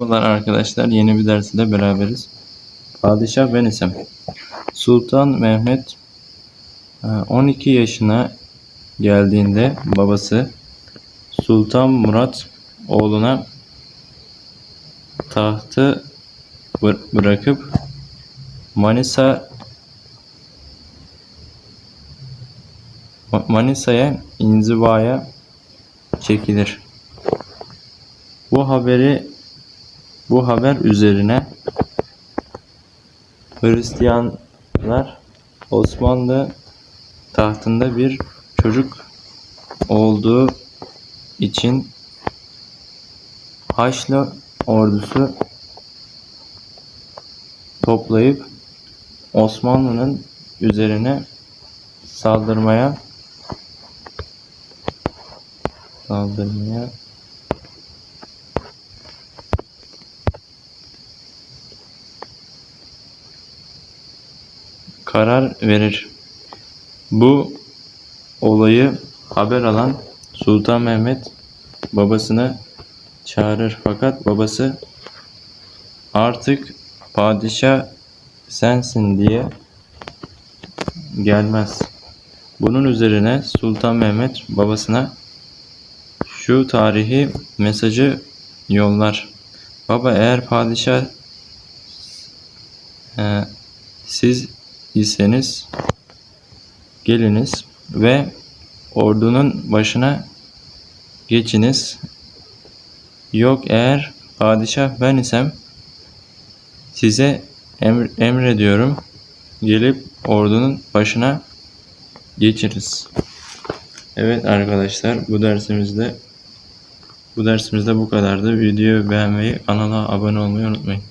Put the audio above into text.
Merhabalar arkadaşlar. Yeni bir ders ile beraberiz. Padişah ben isem. Sultan Mehmet e, 12 yaşına geldiğinde babası Sultan Murat oğluna tahtı bı- bırakıp Manisa Ma- Manisa'ya inzivaya çekilir. Bu haberi bu haber üzerine Hristiyanlar Osmanlı tahtında bir çocuk olduğu için Haçlı ordusu toplayıp Osmanlı'nın üzerine saldırmaya saldırmaya karar verir. Bu olayı haber alan Sultan Mehmet babasını çağırır fakat babası artık padişah sensin diye gelmez. Bunun üzerine Sultan Mehmet babasına şu tarihi mesajı yollar. Baba eğer padişah e, siz iseniz geliniz ve ordunun başına geçiniz. Yok eğer padişah ben isem size emr- emrediyorum gelip ordunun başına geçiriz. Evet arkadaşlar bu dersimizde bu dersimizde bu kadardı. Videoyu beğenmeyi, kanala abone olmayı unutmayın.